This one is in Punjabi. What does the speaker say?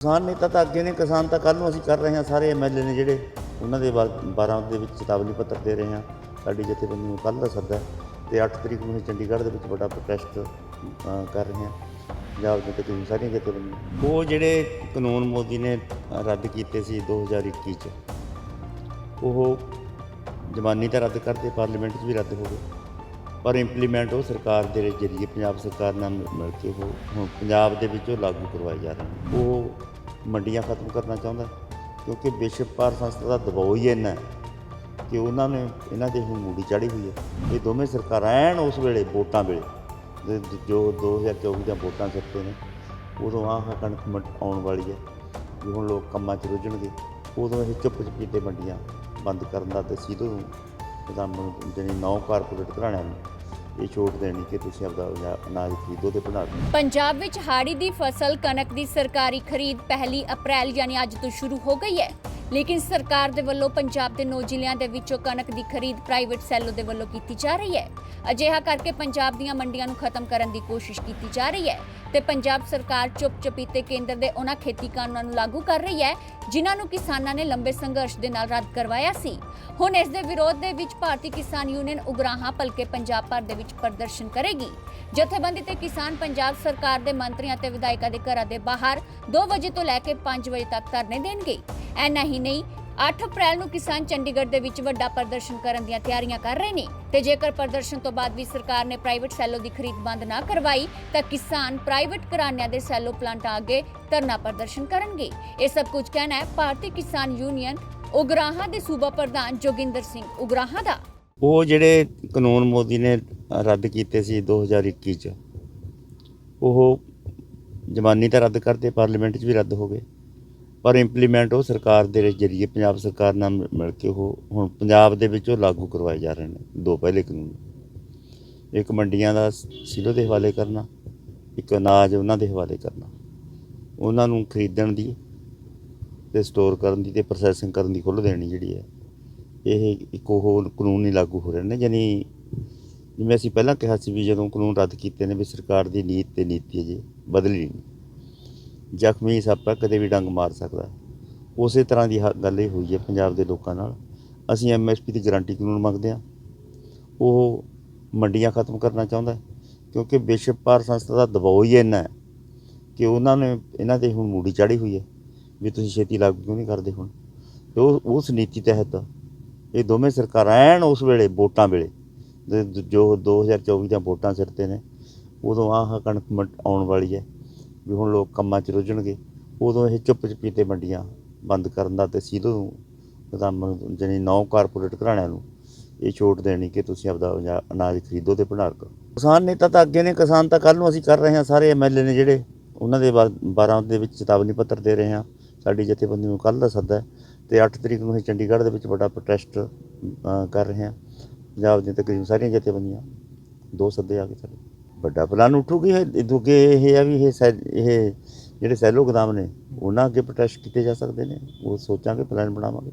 ਕਿਸਾਨ ਨੇਤਾ ਤਾਂ ਅੱਗੇ ਨੇ, ਕਿਸਾਨ ਤਾਂ ਕੱਲ ਨੂੰ ਅਸੀਂ ਕਰ ਰਹੇ ਹਾਂ, ਸਾਰੇ ਐਮਐਲਏ ਨੇ ਜਿਹੜੇ ਉਹਨਾਂ ਦੇ 12 ਦੇ ਵਿੱਚ ਚੇਤਾਵਨੀ ਪੱਤਰ ਦੇ ਰਹੇ ਹਾਂ, ਸਾਡੀ ਜਥੇਬੰਦੀ ਨੂੰ ਕੱਲ ਦਾ ਸੱਦਾ ਹੈ ਤੇ 8 ਤਰੀਕ ਨੂੰ ਅਸੀਂ ਚੰਡੀਗੜ੍ਹ ਦੇ ਵਿੱਚ ਵੱਡਾ ਪ੍ਰੋਟੈਸਟ ਕਰ ਰਹੇ ਹਾਂ। ਪੰਜਾਬ ਦੇ ਤਕਰੀਬਨ ਸਾਰੀਆਂ ਜਥੇਬੰਦੀਆਂ। ਉਹ ਜਿਹੜੇ ਕਾਨੂੰਨ ਮੋਦੀ ਨੇ ਰੱਦ ਕੀਤੇ ਸੀ 2021 ਚ, ਉਹ ਜ਼ਮਾਨੀ ਤਾਂ ਰੱਦ ਕਰਤੇ ਪਾਰਲੀਮੈਂਟ 'ਚ ਵੀ ਰੱਦ ਹੋ ਗਏ। ਪਰ ਇੰਪਲੀਮੈਂਟ ਉਹ ਸਰਕਾਰ ਦੇ ਜ਼ਰੀਏ, ਪੰਜਾਬ ਸਰਕਾਰ ਨਾਲ ਮਿਲ- ਮਿਲ ਕੇ ਉਹ ਹੁਣ ਪੰਜਾਬ ਦੇ ਵਿੱਚ ਉਹ ਲਾਗੂ ਕਰਵਾਏ ਜਾ ਰਹੇ ਨੇ। ਉਹ ਮੰਡੀਆਂ ਖਤਮ ਕਰਨਾ ਚਾਹੁੰਦਾ ਕਿਉਂਕਿ ਵਿਸ਼ਵ ਭਾਰ ਸੰਸਥਾ ਦਾ ਦਬਾਅ ਹੀ ਇੰਨਾ ਕਿ ਉਹਨਾਂ ਨੇ, ਇਹਨਾਂ ਦੇ ਹੁਣ ਮੂੜੀ ਚਾੜੀ ਹੋਈ ਹੈ। ਇਹ ਦੋਵੇਂ ਸਰਕਾਰਾਂ ਐਨ ਉਸ ਵੇਲੇ ਵੋਟਾਂ ਵੇਲੇ ਜ- ਜੋ 2024 ਦੀਆਂ ਵੋਟਾਂ ਸਿੱਟੇ ਨੇ, ਉਦੋਂ ਆਹ ਕਣਕ ਆਉਣ ਵਾਲੀ ਹੈ ਵੀ ਹੁਣ ਲੋਕ ਕੰਮਾਂ 'ਚ ਰੁੱਝਣਗੇ। ਉਦੋਂ ਇਹ ਚੁੱਪ ਚਪੀਤੇ ਮੰਡੀਆਂ ਬੰਦ ਕਰਨ ਦਾ ਤੇ ਸਿੱਧੂ ਪ੍ਰਧਾਨ ਮੰਤਰੀ ਜਿਹੜੀ ਨੌ ਕਾਰਪੋਰੇਟ ਘਰਾਣਿਆਂ ਨੂੰ ਇਹ ਛੋਟ ਦੇਣੀ ਕਿ ਤੁਸੀਂ ਆਪਦਾ ਅਨਾਜ ਖਰੀਦੋ ਤੇ ਬਣਾ ਲਓ ਪੰਜਾਬ ਵਿੱਚ ਹਾੜੀ ਦੀ ਫਸਲ ਕਣਕ ਦੀ ਸਰਕਾਰੀ ਖਰੀਦ ਪਹਿਲੀ ਅਪ੍ਰੈਲ, ਯਾਨੀ ਅੱਜ ਤੋਂ ਸ਼ੁਰੂ ਹੋ ਗਈ ਹੈ। ਲੇਕਿਨ ਸਰਕਾਰ ਦੇ ਵੱਲੋਂ ਪੰਜਾਬ ਦੇ ਨੌ ਜ਼ਿਲ੍ਹਿਆਂ ਦੇ ਵਿੱਚੋਂ ਕਣਕ ਦੀ ਖਰੀਦ ਪ੍ਰਾਈਵੇਟ ਸੈਲੋ ਦੇ ਵੱਲੋਂ ਕੀਤੀ ਜਾ ਰਹੀ ਹੈ। ਅਜਿਹਾ ਕਰਕੇ ਪੰਜਾਬ ਦੀਆਂ ਮੰਡੀਆਂ ਨੂੰ ਖਤਮ ਕਰਨ ਦੀ ਕੋਸ਼ਿਸ਼ ਕੀਤੀ ਜਾ ਰਹੀ ਹੈ ਤੇ ਪੰਜਾਬ ਸਰਕਾਰ ਚੁੱਪ ਚਪੀਤੇ ਕੇਂਦਰ ਦੇ ਉਹਨਾਂ ਖੇਤੀ ਕਾਨੂੰਨਾਂ ਨੂੰ ਲਾਗੂ ਕਰ ਰਹੀ ਹੈ, ਜਿਨ੍ਹਾਂ ਨੂੰ ਕਿਸਾਨਾਂ ਨੇ ਲੰਬੇ ਸੰਘਰਸ਼ ਦੇ ਨਾਲ ਰੱਦ ਕਰਵਾਇਆ ਸੀ। ਹੁਣ ਇਸ ਦੇ ਵਿਰੋਧ ਦੇ ਵਿੱਚ ਭਾਰਤੀ ਕਿਸਾਨ ਯੂਨੀਅਨ ਉਗਰਾਹਾਂ ਭਲਕੇ ਪੰਜਾਬ ਭਰ ਦੇ ਵਿੱਚ ਪ੍ਰਦਰਸ਼ਨ ਕਰੇਗੀ। ਜਥੇਬੰਦੀ ਤੇ ਕਿਸਾਨ ਪੰਜਾਬ ਸਰਕਾਰ ਦੇ ਮੰਤਰੀਆਂ ਤੇ ਵਿਧਾਇਕਾਂ ਦੇ ਘਰਾਂ ਦੇ ਬਾਹਰ 2 ਵਜੇ ਤੋਂ ਲੈ ਕੇ 5 ਵਜੇ ਤੱਕ ਧਰਨੇ ਦੇਣਗੇ। ਐਨਾ ਹੀ ਨਹੀਂ। 8 ਅਪ੍ਰੈਲ ਨੂੰ ਕਿਸਾਨ ਚੰਡੀਗੜ੍ਹ ਦੇ ਵਿੱਚ ਵੱਡਾ ਪ੍ਰਦਰਸ਼ਨ ਕਰਨ ਦੀਆਂ ਤਿਆਰੀਆਂ ਕਰ ਰਹੇ ਨੇ। ਤੇ ਜੇਕਰ ਪ੍ਰਦਰਸ਼ਨ ਤੋਂ ਬਾਅਦ ਵੀ ਸਰਕਾਰ ਨੇ ਪ੍ਰਾਈਵੇਟ ਸੈਲੋ ਦੀ ਖਰੀਦ ਬੰਦ ਨਾ ਕਰਵਾਈ, ਤਾਂ ਕਿਸਾਨ ਪ੍ਰਾਈਵੇਟ ਘਰਾਣਿਆਂ ਦੇ ਸੈਲੋ ਪਲਾਂਟਾਂ ਅੱਗੇ ਧਰਨਾ ਪ੍ਰਦਰਸ਼ਨ ਕਰਨਗੇ। ਇਹ ਸਭ ਕੁਝ ਕਹਿਣਾ ਹੈ ਭਾਰਤੀ ਕਿਸਾਨ ਯੂਨੀਅਨ ਉਗਰਾਹਾਂ ਦੇ ਸੂਬਾ ਪ੍ਰਧਾਨ ਜੋਗਿੰਦਰ ਸਿੰਘ ਉਗਰਾਹਾਂ ਦਾ। ਉਹ ਜਿਹੜੇ ਕਾਨੂੰਨ ਮੋਦੀ ਨੇ ਰੱਦ ਕੀਤੇ ਸੀ 2021 ਚ, ਉਹ ਜ਼ਮਾਨੀ ਤਾਂ ਰੱਦ ਕਰਤੇ ਪਾਰਲੀਮੈਂਟ 'ਚ ਵੀ ਰੱਦ ਹੋ ਗਏ। ਪਰ ਇੰਪਲੀਮੈਂਟ ਉਹ ਸਰਕਾਰ ਦੇ ਜ਼ਰੀਏ ਪੰਜਾਬ ਸਰਕਾਰ ਨਾਲ ਮਿਲ- ਮਿਲ ਕੇ ਉਹ ਹੁਣ ਪੰਜਾਬ ਦੇ ਵਿੱਚ ਉਹ ਲਾਗੂ ਕਰਵਾਏ ਜਾ ਰਹੇ ਨੇ, ਦੋ ਪਹਿਲੇ ਕਾਨੂੰਨ। ਇੱਕ ਮੰਡੀਆਂ ਦਾ ਸਿਲੋ ਦੇ ਹਵਾਲੇ ਕਰਨਾ, ਇੱਕ ਅਨਾਜ ਉਹਨਾਂ ਦੇ ਹਵਾਲੇ ਕਰਨਾ। ਉਹਨਾਂ ਨੂੰ ਖਰੀਦਣ ਦੀ ਤੇ ਸਟੋਰ ਕਰਨ ਦੀ ਤੇ ਪ੍ਰੋਸੈਸਿੰਗ ਕਰਨ ਦੀ ਖੁੱਲ੍ਹ ਦੇਣੀ ਜਿਹੜੀ ਹੈ, ਇਹ ਇੱਕ ਉਹ ਕਾਨੂੰਨ ਨਹੀਂ ਲਾਗੂ ਹੋ ਰਹੇ ਨੇ, ਯਾਨੀ ਜਿਵੇਂ ਅਸੀਂ ਪਹਿਲਾਂ ਕਿਹਾ ਸੀ ਵੀ ਜਦੋਂ ਕਾਨੂੰਨ ਰੱਦ ਕੀਤੇ ਨੇ ਵੀ ਸਰਕਾਰ ਦੀ ਨੀਤ ਤੇ ਨੀਤੀ ਅਜੇ ਬਦਲੀ ਨਹੀਂ। ਜ਼ਖਮੀ ਸੱਪਾ ਕਦੇ ਵੀ ਡੰਗ ਮਾਰ ਸਕਦਾ। ਉਸੇ ਤਰ੍ਹਾਂ ਦੀ ਹ- ਗੱਲ ਇਹ ਹੋਈ ਹੈ ਪੰਜਾਬ ਦੇ ਲੋਕਾਂ ਨਾਲ। ਅਸੀਂ ਐਮਐਸਪੀ ਦੀ ਗਾਰੰਟੀ ਕਾਨੂੰਨ ਮੰਗਦੇ ਹਾਂ। ਉਹ ਮੰਡੀਆਂ ਖਤਮ ਕਰਨਾ ਚਾਹੁੰਦਾ ਹੈ, ਕਿਉਂਕਿ ਵਿਸ਼ਵ ਭਾਰ ਸੰਸਥਾ ਦਾ ਦਬਾਅ ਹੀ ਇੰਨਾ ਹੈ ਕਿ ਉਹਨਾਂ ਨੇ, ਇਹਨਾਂ ਤੇ ਹੁਣ ਮੂੜੀ ਚਾੜੀ ਹੋਈ ਹੈ ਵੀ ਤੁਸੀਂ ਛੇਤੀ ਲਾਗੂ ਕਿਉਂ ਨਹੀਂ ਕਰਦੇ ਹੁਣ? ਤੇ ਉਹ, ਉਸ ਨੀਤੀ ਤਹਿਤ ਇਹ ਦੋਵੇਂ ਸਰਕਾਰਾਂ ਐਨ ਉਸ ਵੇਲੇ ਵੋਟਾਂ ਵੇਲੇ ਜ- ਜੋ 2024 ਦੀਆਂ ਵੋਟਾਂ ਸਿਰ ਤੇ ਨੇ, ਉਦੋਂ ਆਹ ਕਣਕ ਮੰਡ- ਆਉਣ ਵਾਲੀ ਹੈ। ਵੀ ਹੁਣ ਲੋਕ ਕੰਮਾਂ 'ਚ ਰੁੱਝਣਗੇ। ਉਦੋਂ ਇਹ ਚੁੱਪ ਚਪੀਤੇ ਮੰਡੀਆਂ ਬੰਦ ਕਰਨ ਦਾ ਤੇ ਸੀਧੋ ਪ੍ਰਧਾਨ ਮੰਤਰੀ ਨੌ ਕਾਰਪੋਰੇਟ ਘਰਾਣਿਆਂ ਨੂੰ ਇਹ ਛੋਟ ਦੇਣੀ ਕਿ ਤੁਸੀਂ ਆਪਦਾ ਅਨਾਜ ਖਰੀਦੋ ਤੇ ਭੰਡਾਰ ਕਰੋ। ਕਿਸਾਨ ਨੇਤਾ ਤਾਂ ਅੱਗੇ ਨੇ, ਕਿਸਾਨ ਤਾਂ ਕੱਲ ਨੂੰ ਅਸੀਂ ਕਰ ਰਹੇ ਹਾਂ। ਸਾਰੇ ਐਮਐਲਏ ਨੇ ਜਿਹੜੇ, ਉਹਨਾਂ ਦੇ 12 ਦੇ ਵਿੱਚ ਚੇਤਾਵਨੀ ਪੱਤਰ ਦੇ ਰਹੇ ਹਾਂ। ਸਾਡੀ ਜਥੇਬੰਦੀ ਨੂੰ ਕੱਲ ਦਾ ਸੱਦਾ ਹੈ ਤੇ 8 ਤਰੀਕ ਨੂੰ ਅਸੀਂ ਚੰਡੀਗੜ੍ਹ ਦੇ ਵਿੱਚ ਵੱਡਾ ਪ੍ਰੋਟੈਸਟ ਕਰ ਰਹੇ ਹਾਂ। ਪੰਜਾਬ ਦੀਆਂ ਤਕਰੀਬਨ ਸਾਰੀਆਂ ਜਥੇਬੰਦੀਆਂ ਦੋ ਸੱਦੇ ਆ ਗਏ ਸਾਡੇ। ਵੱਡਾ ਪਲਾਨ ਉੱਠੂਗੀ। ਇਹ ਦੂਗੇ ਇਹ ਆ ਵੀ ਇਹ ਸੈ- ਇਹ ਜਿਹੜੇ ਸੈਲੋ ਗੋਦਾਮ ਨੇ ਉਹਨਾਂ ਅੱਗੇ ਪ੍ਰੋਟੈਸਟ ਕੀਤੇ ਜਾ ਸਕਦੇ ਨੇ। ਉਹ ਸੋਚਾਂਗੇ ਪਲਾਨ ਬਣਾਵਾਂਗੇ।